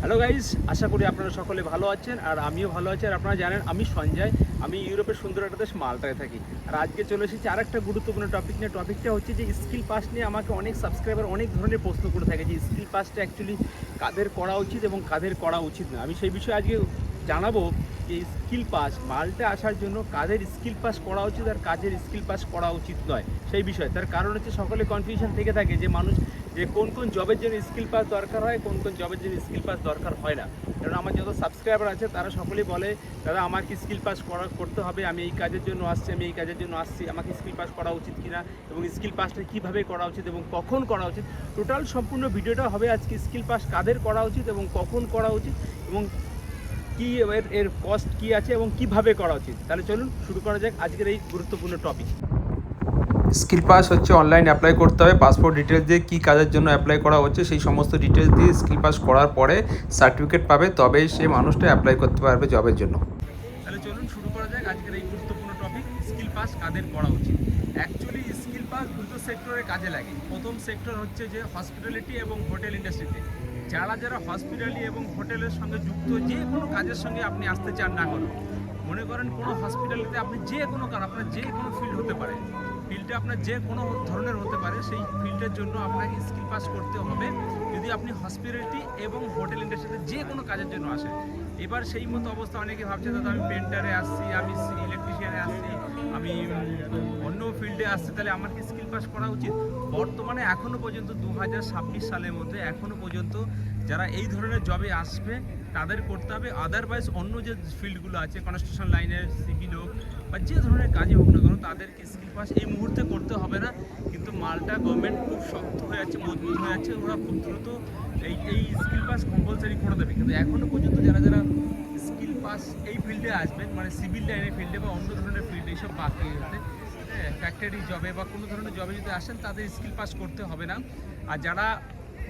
Hello guys আশা করি আপনারা সকলে ভালো আছেন আর আমিও ভালো আছি। আর আপনারা জানেন, আমি সঞ্জয়, আমি ইউরোপের সুন্দর একটা দেশ মালটায় থাকি। আর আজকে চলে এসেছি আর একটা গুরুত্বপূর্ণ টপিক নিয়ে। টপিকটা হচ্ছে যে স্কিল পাস নিয়ে আমাকে অনেক সাবস্ক্রাইবার অনেক ধরনের প্রশ্ন করে থাকে যে স্কিল পাসটা অ্যাকচুয়ালি কাদের করা উচিত এবং কাদের করা উচিত না? আমি সেই বিষয়ে আজকে জানাব যে স্কিল পাস মালটা আসার জন্য কাদের স্কিল পাস করা উচিত আর কাজের স্কিল পাস করা উচিত নয়, সেই বিষয়ে। তার কারণ হচ্ছে সকলে কনফিউশন থেকে থাকে যে, মানুষ যে কোন কোন জবের জন্য স্কিল পাস দরকার হয়, কোন কোন জবের জন্য স্কিল পাস দরকার হয় না। কারণ আমার যত সাবস্ক্রাইবার আছে, তারা সকলেই বলে, দাদা, আমার কি স্কিল পাস করা, করতে হবে? আমি এই কাজের জন্য আসছি, আমি এই কাজের জন্য আসছি। আমাকে স্কিল পাস করা উচিত কিনা? এবং স্কিল পাসটা কীভাবে করা উচিত এবং কখন করা উচিত? টোটাল সম্পূর্ণ ভিডিওটা হবে আজকে স্কিল পাস কাদের করা উচিত এবং কখন করা উচিত এবং কি এর এর কস্ট কি আছে এবং কীভাবে করা উচিত। তাহলে চলুন শুরু করা যাক আজকের এই গুরুত্বপূর্ণ টপিক স্কিল পাস হচ্ছে অনলাইন অ্যাপ্লাই করতে হবে। পাসপোর্ট ডিটেলস দিয়ে কী কাজের জন্য অ্যাপ্লাই করা হচ্ছে সেই সমস্ত ডিটেলস দিয়ে স্কিল পাস করার পরে সার্টিফিকেট পাবে তবেই সে মানুষটা অ্যাপ্লাই করতে পারবে জবের জন্য। তাহলে চলুন শুরু করা যাক। আজকের এই গুরুত্বপূর্ণ টপিক স্কিল পাস কাদের করা উচিত? অ্যাকচুয়ালি স্কিল পাস দুটো সেক্টরে কাজে লাগে। প্রথম সেক্টর হচ্ছে যে হসপিটালিটি এবং হোটেল ইন্ডাস্ট্রিতে যারা যারা হসপিটালি এবং হোটেলের সঙ্গে যুক্ত, যে কোনো কাজের সঙ্গে আপনি আসতে চান না কেন, মনে করেন কোনো হসপিটালিতে আপনি যে কোনো কাজ, আপনার যে কোনো ফিল্ড হতে পারে। ফিল্ডে আপনার যে কোনো ধরনের হতে পারে, সেই ফিল্ডের জন্য আপনাকে স্কিল পাস করতে হবে। যদি আপনি হসপিটালিটি এবং হোটেল ইন্ডাস্ট্রিতে যে কোনো কাজের জন্য আসেন, এবার সেই মতো অবস্থা অনেকে ভাবছে, দাদা, আমি পেন্টারে আসছি, আমি ইলেকট্রিশিয়ানে আসছি, আমি অন্য ফিল্ডে আসছি, তাহলে আমার কি স্কিল পাস করা উচিত? বর্তমানে এখনও পর্যন্ত দু হাজার ছাব্বিশ সালের মধ্যে এখনও পর্যন্ত যারা এই ধরনের জবে আসবে, তাদের করতে হবে। আদারওয়াইজ অন্য যে ফিল্ডগুলো আছে কনস্ট্রাকশন লাইনের সিভিল হোক বা যে ধরনের কাজই হোক না কেন, তাদেরকে স্কিল পাস এই মুহূর্তে করতে হবে না। কিন্তু মালটা গভর্নমেন্ট খুব শক্ত হয়ে যাচ্ছে, মজবুত হয়ে যাচ্ছে, ওরা খুব দ্রুত এই এই স্কিল পাস কম্পালসারি করে দেবে। কিন্তু এখনও পর্যন্ত যারা যারা স্কিল পাস এই ফিল্ডে আসবেন মানে সিভিল লাইনের ফিল্ডে বা অন্য ধরনের ফিল্ডে এইসব বাকি হতে ফ্যাক্টরি জবে বা কোনো ধরনের জবে যদি আসেন, তাদের স্কিল পাস করতে হবে না। আর যারা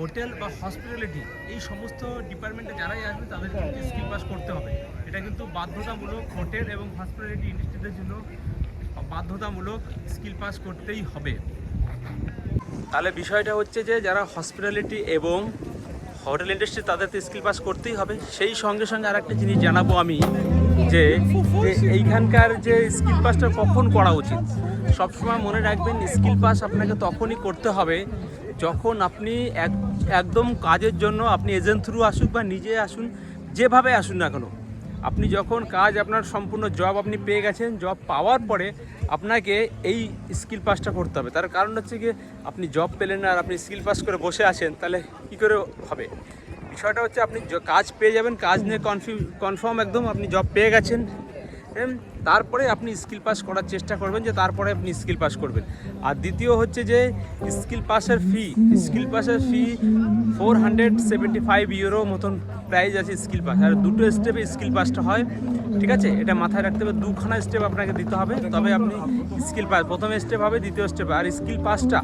হোটেল বা হসপিটালিটি এই সমস্ত ডিপার্টমেন্টে যারাই আসবে তাদের স্কিল পাস করতে হবে। এটা কিন্তু বাধ্যতামূলক হোটেল এবং হসপিটালিটি ইন্ডাস্ট্রিদের জন্য বাধ্যতামূলক স্কিল পাস করতেই হবে। তাহলে বিষয়টা হচ্ছে যে, যারা হসপিটালিটি এবং হোটেল ইন্ডাস্ট্রি তাদের তো স্কিল পাস করতেই হবে, সেই সঙ্গে সঙ্গে আর একটা জিনিস জানাব আমি, যে এইখানকার যে স্কিল পাসটা কখন করা উচিত। সবসময় মনে রাখবেন, স্কিল পাস আপনাকে তখনই করতে হবে যখন আপনি এক, একদম কাজের জন্য আপনি এজেন্ট থ্রু আসুক বা নিজে আসুন, যেভাবে আসুন না কেন। আপনি যখন কাজ আপনার সম্পূর্ণ জব আপনি পেয়ে গেছেন জব পাওয়ার পরে আপনাকে এই স্কিল পাসটা করতে হবে। তার কারণ হচ্ছে কি আপনি জব পেলেন না আর আপনি স্কিল পাস করে বসে আছেন, তাহলে কী করে হবে? বিষয়টা হচ্ছে আপনি কাজ পেয়ে যাবেন, কাজ নিয়ে কনফিউ কনফার্ম একদম আপনি জব পেয়ে গেছেন। তারপরে আপনি স্কিল পাস করার চেষ্টা করবেন যে তারপরে আপনি স্কিল পাস করবেন। আর দ্বিতীয় হচ্ছে যে, স্কিল পাসের ফি, স্কিল পাসের fee four hundred seventy five euro মতন প্রাইস আছে স্কিল পাস। আর দুটো স্টেপে স্কিল পাসটা হয়, ঠিক আছে? এটা মাথায় রাখতে হবে, দুখানা স্টেপ আপনাকে দিতে হবে, তবে আপনি স্কিল পাস। প্রথম স্টেপ হবে, দ্বিতীয় স্টেপ আর স্কিল পাসটা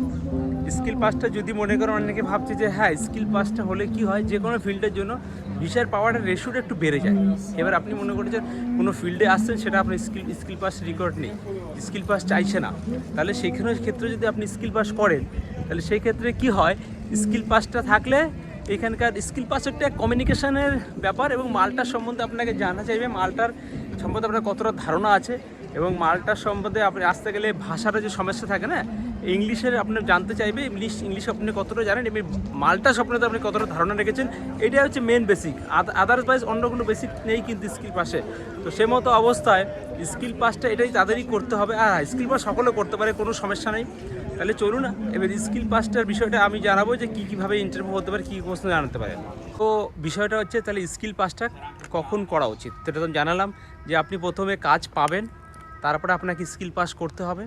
স্কিল পাসটা যদি মনে করেন অনেকে ভাবছে যে হ্যাঁ স্কিল পাসটা হলে কি হয়? যে কোনো ফিল্ডের জন্য ভিসার পাওয়ারের রেশিওটা একটু বেড়ে যায়। এবার আপনি মনে করছেন কোনো ফিল্ডে আসছেন, সেটা আপনার স্কিল স্কিল পাস রেকর্ড নেই স্কিল পাস চাইছে না। তাহলে সেখানে ক্ষেত্রে যদি আপনি স্কিল পাস করেন, তাহলে সেই ক্ষেত্রে কি হয়? স্কিল পাসটা থাকলে এখানকার স্কিল পাস একটা কমিউনিকেশনের ব্যাপার এবং মালটার সম্বন্ধে আপনাকে জানা চাইবে। মালটার সম্বন্ধে আপনার কতটা ধারণা আছে এবং মালটার সম্বন্ধে আপনি আসতে গেলে ভাষাটা যে সমস্যা থাকে না ইংলিশের আপনার জানতে চাইবে, ইংলিশ ইংলিশ আপনি কতটা জানেন এবং মালটা সম্বন্ধে আপনি কতটা ধারণা রেখেছেন, এটাই হচ্ছে মেন বেসিক আদারওয়াইজ অন্য কোনো বেসিক নেই কিন্তু স্কিল পাসে তো সে মতো অবস্থায় স্কিল পাসটা এটাই তাদেরই করতে হবে। আর স্কিল পাস সকলে করতে পারে, কোনো সমস্যা নেই। তাহলে চলুন না এবার স্কিল পাসটার বিষয়টা আমি জানাব যে কী কীভাবে ইন্টারভিউ হতে পারে, কী প্রশ্ন জানাতে পারে। তো বিষয়টা হচ্ছে তাহলে স্কিল পাসটা কখন করা উচিত? এটা তো জানালাম যে আপনি প্রথমে কাজ পাবেন, তারপরে আপনাকে স্কিল পাস করতে হবে।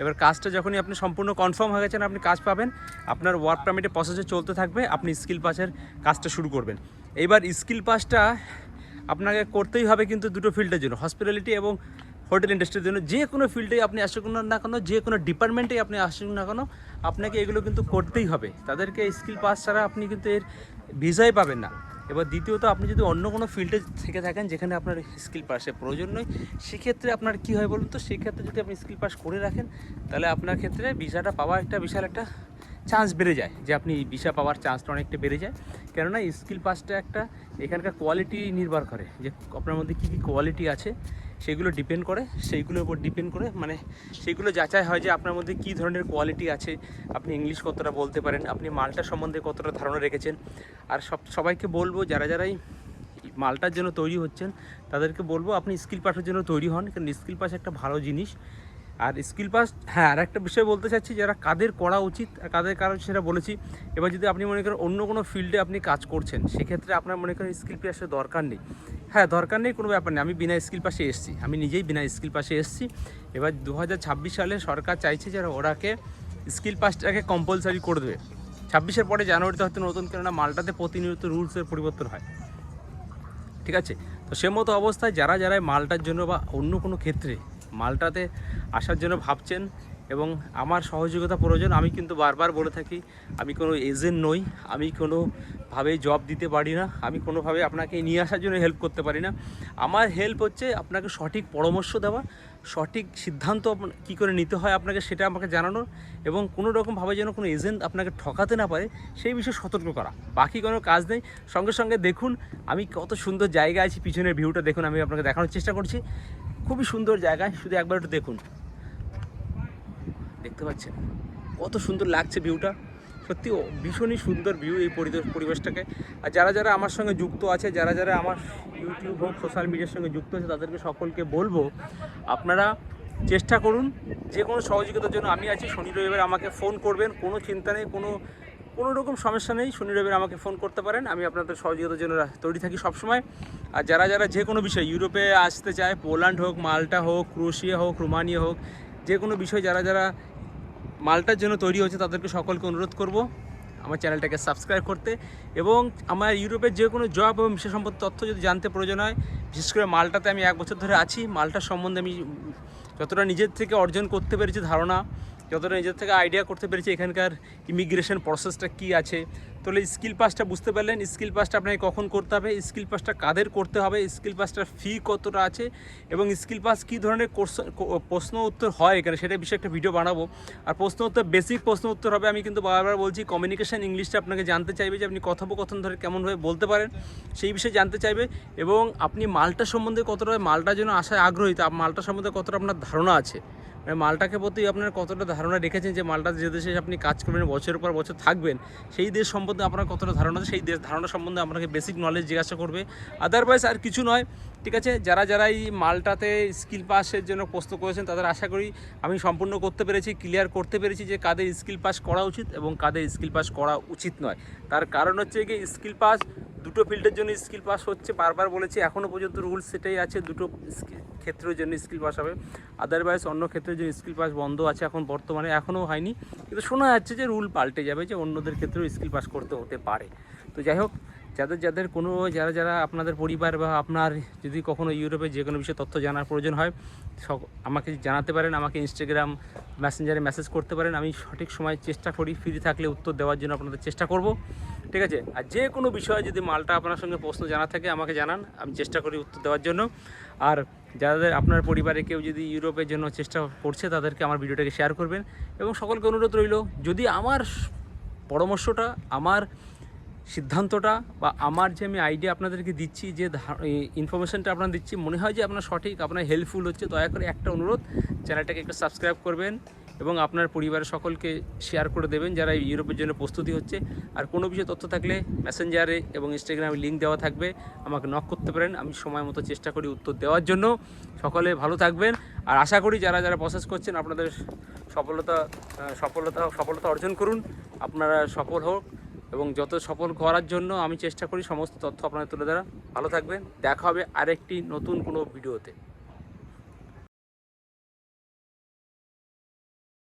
এবার কাজটা যখনই আপনি সম্পূর্ণ কনফার্ম হয়ে গেছেন, আপনি কাজ পাবেন, আপনার ওয়ার্ক পারমিটে প্রসেসে চলতে থাকবে, আপনি স্কিল পাসের কাজটা শুরু করবেন। এবার স্কিল পাসটা আপনাকে করতেই হবে কিন্তু দুটো ফিল্ডের জন্য হসপিটালিটি এবং হোটেল ইন্ডাস্ট্রির জন্য। যে কোনো ফিল্ডে আপনি আসুন না কেন, যে কোনো ডিপার্টমেন্টে আপনি আসুন না কেন, আপনাকে এগুলো কিন্তু করতেই হবে। তাদেরকে স্কিল পাস ছাড়া আপনি কিন্তু এর ভিসাই পাবেন না। এবার দ্বিতীয়ত, আপনি যদি অন্য কোনো ফিল্ডে থেকে থাকেন যেখানে আপনার স্কিল পাসের প্রয়োজন নয় সেক্ষেত্রে আপনার কী হয় বলুন তো, সেক্ষেত্রে যদি আপনি স্কিল পাস করে রাখেন, তাহলে আপনার ক্ষেত্রে ভিসাটা পাওয়া একটা বিশাল একটা চান্স বেড়ে যায়, যে আপনি ভিসা পাওয়ার চান্সটা অনেকটা বেড়ে যায়। কেননা স্কিল পাসটা একটা এখানকার কোয়ালিটি নির্ভর করে, যে আপনার মধ্যে কী কী কোয়ালিটি আছে। সেগুলো ডিপেন্ড করে, সেইগুলোর উপর ডিপেন্ড করে মানে সেইগুলো যাচাই হয় যে আপনার মধ্যে কী ধরনের কোয়ালিটি আছে। আপনি ইংলিশ কতটা বলতে পারেন, আপনি মালটা সম্বন্ধে কতটা ধারণা রেখেছেন। আর সব, সবাইকে বলব, যারা যারাই মালটার জন্য তৈরি হচ্ছেন, তাদেরকে বলব আপনি স্কিল পাসের জন্য তৈরি হন, কারণ স্কিল পাস একটা ভালো জিনিস। আর স্কিল পাস হ্যাঁ আর একটা বিষয় বলতে চাচ্ছি যারা কাদের করা উচিত কাদের কারণ সেটা বলেছি। এবার যদি আপনি মনে করেন অন্য কোনো ফিল্ডে আপনি কাজ করছেন, সেক্ষেত্রে আপনার মনে করেন স্কিল পাসের দরকার নেই। হ্যাঁ দরকার নেই কোনো ব্যাপার নেই। আমি বিনা স্কিল পাশে এসেছি। আমি নিজেই বিনা স্কিল পাশে এসেছি। এবার দু হাজার ছাব্বিশ সালে সরকার চাইছে যারা ওরাকে স্কিল পাসটাকে কম্পালসারি করে দেবে। ছাব্বিশের পরে জানুয়ারিতে হয়তো নতুন কেননা মালটাতে প্রতিনিয়ত রুলসের পরিবর্তন হয়। ঠিক আছে? তো সে মতো অবস্থায় যারা যারা মালটার জন্য বা অন্য কোনো ক্ষেত্রে মালটাতে আসার জন্য ভাবছেন এবং আমার সহযোগিতা প্রয়োজন, আমি কিন্তু বারবার বলে থাকি, আমি কোনো এজেন্ট নই, আমি কোনোভাবে জব দিতে পারি না, আমি কোনোভাবে আপনাকে নিয়ে আসার জন্য হেল্প করতে পারি না। আমার হেল্প হচ্ছে আপনাকে সঠিক পরামর্শ দেওয়া, সঠিক সিদ্ধান্ত কী করে নিতে হয় আপনাকে সেটা আমাকে জানানো এবং কোনো রকমভাবে যেন কোনো এজেন্ট আপনাকে ঠকাতে না পারে, সেই বিষয়ে সতর্ক করা। বাকি কোনো কাজ নেই। সঙ্গে সঙ্গে দেখুন, আমি কত সুন্দর জায়গা আছি, পিছনের ভিউটা দেখুন, আমি আপনাকে দেখানোর চেষ্টা করছি। খুবই সুন্দর জায়গা, শুধু একবার একটু দেখুন। দেখতে পাচ্ছেন? কত সুন্দর লাগছে ভিউটা সত্যি ভীষণই সুন্দর ভিউ এই পরিবেশ, পরিবেশটাকে। আর যারা যারা আমার সঙ্গে যুক্ত আছে, যারা যারা আমার ইউটিউব হোক সোশ্যাল মিডিয়ার সঙ্গে যুক্ত আছে, তাদেরকে সকলকে বলব, আপনারা চেষ্টা করুন, যে কোনো সহযোগিতার জন্য আমি আছি, শনি রবিবার আমাকে ফোন করবেন, কোনো চিন্তা নেই, কোনো কোনো রকম সমস্যা নেই। শনি রবিবার আমাকে ফোন করতে পারেন। আমি আপনাদের সহযোগিতার জন্য তৈরি থাকি সবসময়। আর যারা যারা যে কোনো বিষয়, ইউরোপে আসতে চায়, পোল্যান্ড হোক, মাল্টা হোক, ক্রোশিয়া হোক, রোমানিয়া হোক, যে কোনো বিষয় যারা যারা মালটার জন্য তৈরি হচ্ছে তাদেরকে সকলকে অনুরোধ করব আমার চ্যানেলটাকে সাবস্ক্রাইব করতে। এবং আমার ইউরোপের যে কোনো জব এবং সে সম্পর্কে তথ্য যদি জানতে প্রয়োজন হয়, বিশেষ করে মালটাতে আমি এক বছর ধরে আছি। মালটার সম্বন্ধে আমি যতটা নিজের থেকে অর্জন করতে পেরেছি ধারণা যতটা নিজের থেকে আইডিয়া করতে পেরেছি এখানকার ইমিগ্রেশন প্রসেসটা কী আছে। তাহলে স্কিল পাসটা বুঝতে পারলেন স্কিল পাসটা আপনাকে কখন করতে হবে স্কিল পাসটা কাদের করতে হবে স্কিল পাসটার ফি কতটা আছে এবং স্কিল পাস কী ধরনের কোর্স প্রশ্ন উত্তর হয় এখানে সেটা বিষয়ে একটা ভিডিও বানাবো। আর প্রশ্ন উত্তর বেসিক প্রশ্ন উত্তর হবে, আমি কিন্তু বারবার বলছি কমিউনিকেশান ইংলিশটা আপনাকে জানতে চাইবে যে আপনি কথোপকথন ধরে কেমনভাবে বলতে পারেন, সেই বিষয়ে জানতে চাইবে এবং আপনি মালটা সম্বন্ধে কতটা মালটার জন্য আসায় আগ্রহী, তা মালটা সম্বন্ধে কতটা আপনার ধারণা আছে। মানে মালটাকে প্রতি আপনার কতটা ধারণা রেখেছেন যে মালটা যে দেশে আপনি কাজ করবেন, বছরের পর বছর থাকবেন, সেই দেশ সম্বন্ধে আপনার কতটা ধারণা আছে? সেই দেশ ধারণা সম্বন্ধে আপনাকে বেসিক নলেজ জিজ্ঞাসা করবে। আদারওয়াইজ আর কিছু নয়, ঠিক আছে? যারা যারা এই মালটাতে স্কিল পাসের জন্য প্রস্তুত করেছেন, তাদের আশা করি আমি সম্পূর্ণ করতে পেরেছি ক্লিয়ার করতে পেরেছি যে কাদের স্কিল পাস করা উচিত এবং কাদের স্কিল পাস করা উচিত নয়। তার কারণ হচ্ছে কি স্কিল পাস দুটো ফিল্ডের জন্য স্কিল পাস হচ্ছে, বারবার বলেছি এখনও পর্যন্ত রুল সেটাই আছে, দুটো ক্ষেত্রের জন্য স্কিল পাস হবে। আদারওয়াইজ অন্য ক্ষেত্রের জন্য স্কিল পাস বন্ধ আছে এখন বর্তমানে এখনও হয়নি। কিন্তু শোনা যাচ্ছে যে রুল পাল্টে যাবে যে অন্যদের ক্ষেত্রেও স্কিল পাস করতে হতে পারে। তো যাই হোক যাদের যাদের কোনো, যারা যারা আপনাদের পরিবার বা আপনার যদি কখনো ইউরোপে যে কোনো বিষয়ে তথ্য জানার প্রয়োজন হয় আমাকে জানাতে পারেন, আমাকে ইনস্টাগ্রাম মেসেঞ্জারে মেসেজ করতে পারেন। আমি সঠিক সময় চেষ্টা করি, ফ্রি থাকলে উত্তর দেওয়ার জন্য আপনাদের চেষ্টা করব। ঠিক আছে? আর যে কোনো বিষয়ে যদি মালটা আপনার সঙ্গে প্রশ্ন জানা থাকে, আমাকে জানান। আমি চেষ্টা করি উত্তর দেওয়ার জন্য। আর যাদের, আপনার পরিবারে কেউ যদি ইউরোপের জন্য চেষ্টা করছে, তাদেরকে আমার ভিডিওটাকে শেয়ার করবেন। এবং সকলকে অনুরোধ রইল, যদি আমার পরামর্শটা, আমার সিদ্ধান্তটা বা আমার যে আমি আইডিয়া আপনাদেরকে দিচ্ছি, যে ইনফরমেশনটা আপনার দিচ্ছি, মনে হয় যে আপনার সঠিক, আপনার হেল্পফুল হচ্ছে, দয়া করে একটা অনুরোধ চ্যানেলটাকে একটু সাবস্ক্রাইব করবেন এবং আপনার পরিবারের সকলকে শেয়ার করে দেবেন, যারা ইউরোপের জন্য প্রস্তুতি হচ্ছে। আর কোনো বিষয়ে তথ্য থাকলে মেসেঞ্জারে এবং ইনস্টাগ্রামে লিঙ্ক দেওয়া থাকবে, আমাকে নক করতে পারেন, আমি সময় মতো চেষ্টা করি উত্তর দেওয়ার জন্য। সকলে ভালো থাকবেন, আর আশা করি যারা যারা প্রসেস করছেন, আপনাদের সফলতা সফলতা সফলতা অর্জন করুন, আপনারা সফল হোক। এবং যত সফল করার জন্য আমি চেষ্টা করি সমস্ত তথ্য আপনাদের তুলে ধরা। ভালো থাকবেন। দেখা হবে আরেকটি নতুন কোনো ভিডিওতে।